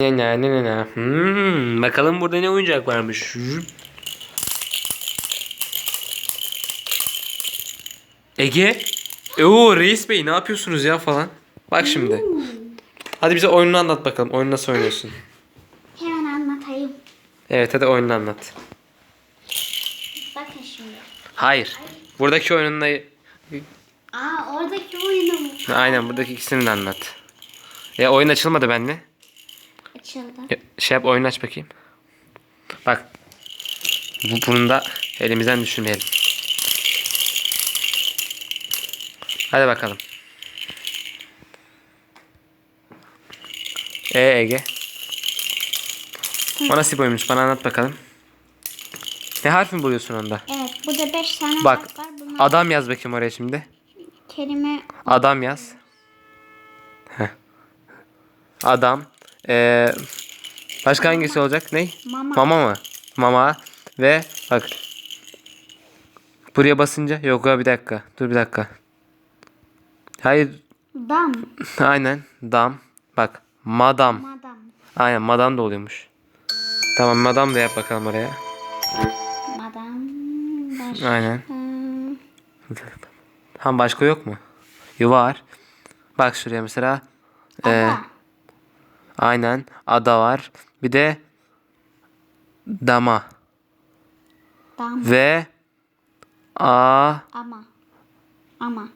Ne ne ne ne ne. Hmm, bakalım burada ne oyuncak varmış. Ege. Oo reis bey ne yapıyorsunuz ya falan. Bak şimdi. Hadi bize oyununu anlat bakalım. Oyunu nasıl oynuyorsun? Hemen anlatayım. Evet hadi oyununu anlat. Bakın şimdi. Hayır. Buradaki oyununla Aa oradaki oyunu mu? aynen buradaki ikisini de anlat. Ya oyun açılmadı bende. Ya, Şey yap oyunu aç bakayım. Bak. Bu, bunu da elimizden düşürmeyelim. Hadi bakalım. E Ege. O nasıl bir oyunmuş? Bana anlat bakalım. Ne harf mi buluyorsun onda? Evet burada 5 tane Bak. harf var. Bunlar Adam yaz bakayım oraya şimdi. kelime Adam yaz. Heh. Adam. Ee, başka hangisi olacak? Ne? Mama. Mama mı? Mama. Ve bak. Buraya basınca. Yok ya bir dakika. Dur bir dakika. Hayır. dam. Aynen. Dam. Bak. Madam. Madam. Aynen madam da oluyormuş. Tamam madam da yap bakalım oraya. Madam. Başka. Aynen. Tam başka yok mu? Yo var. Bak şuraya mesela. Ee, Ada. Aynen. Ada var. Bir de dama. Dam. Ve a Ama. Ama.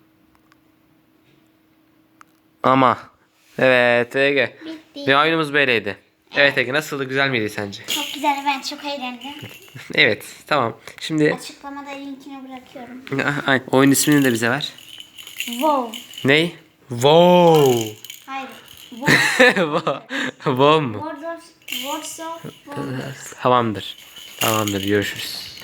ama. Evet Ege. Bitti. Bir oyunumuz böyleydi. Evet Ege nasıldı? Güzel miydi sence? Çok güzel ben çok eğlendim. Evet tamam. Şimdi Açıklamada linkini bırakıyorum. Ay, oyun ismini de bize ver. Wow. Ney? Wow. Wow mu? Tamamdır. Tamamdır. Görüşürüz.